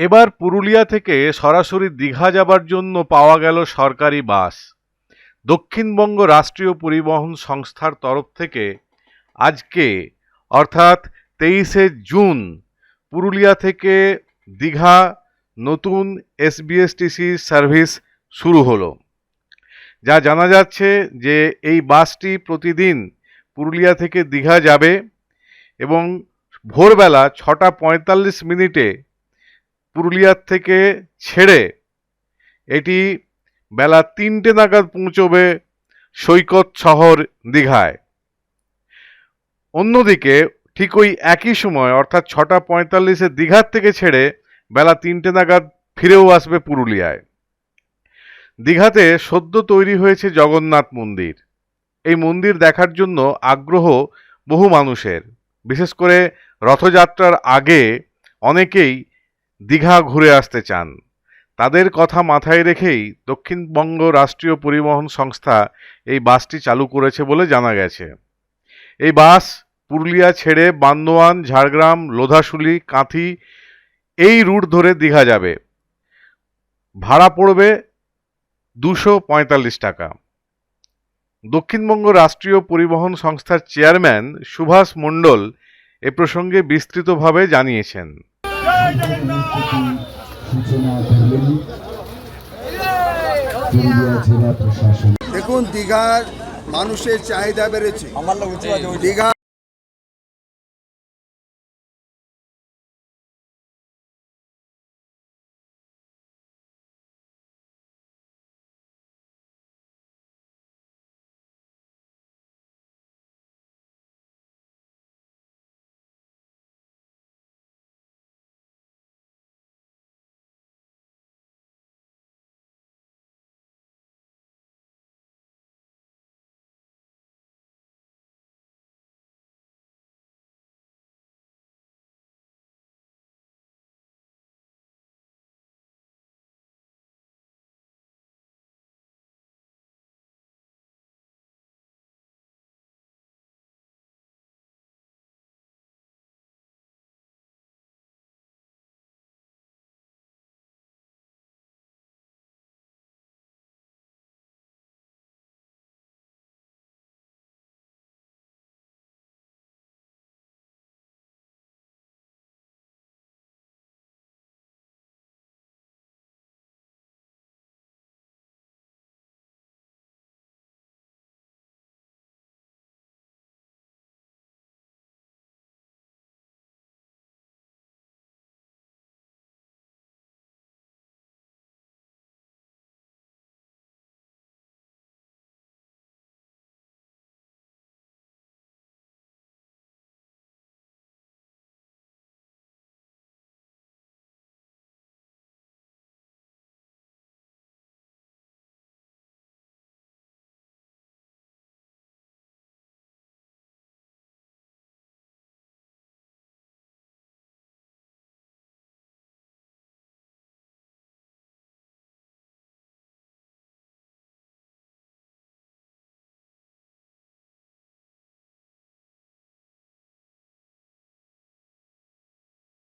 এবার পুরুলিয়া থেকে সরাসরি দীঘা যাবার জন্য পাওয়া গেল সরকারি বাস। দক্ষিণবঙ্গ রাষ্ট্রীয় পরিবহন সংস্থার তরফ থেকে আজকে, অর্থাৎ তেইশে জুন, পুরুলিয়া থেকে দীঘা নতুন এসবিএসটিসি সার্ভিস শুরু হলো। যা জানা যাচ্ছে যে এই বাসটি প্রতিদিন পুরুলিয়া থেকে দীঘা যাবে এবং ভোরবেলা ছটা পঁয়তাল্লিশ মিনিটে পুরুলিয়ার থেকে ছেড়ে এটি বেলা তিনটে নাগাদ পৌঁছবে সৈকত শহর দীঘায়। অন্যদিকে ঠিক ওই একই সময়, অর্থাৎ ছটা পঁয়তাল্লিশে দীঘার থেকে ছেড়ে বেলা তিনটে নাগাদ ফিরেও আসবে পুরুলিয়ায়। দীঘাতে সদ্য তৈরি হয়েছে জগন্নাথ মন্দির। এই মন্দির দেখার জন্য আগ্রহ বহু মানুষের। বিশেষ করে রথযাত্রার আগে অনেকেই দীঘা ঘুরে আসতে চান। তাদের কথা মাথায় রেখেই দক্ষিণবঙ্গ রাষ্ট্রীয় পরিবহন সংস্থা এই বাসটি চালু করেছে বলে জানা গেছে। এই বাস পুরুলিয়া ছেড়ে বান্দোয়ান, ঝাড়গ্রাম, লোধাশুলি, কাঁথি এই রুট ধরে দীঘা যাবে। ভাড়া পড়বে দুশো পঁয়তাল্লিশ টাকা। দক্ষিণবঙ্গ রাষ্ট্রীয় পরিবহন সংস্থার চেয়ারম্যান সুভাষ মণ্ডল এ প্রসঙ্গে বিস্তৃতভাবে জানিয়েছেন। সূচনা করলেন। দেখুন দীঘার মানুষের চাহিদা বেড়েছে। দীঘা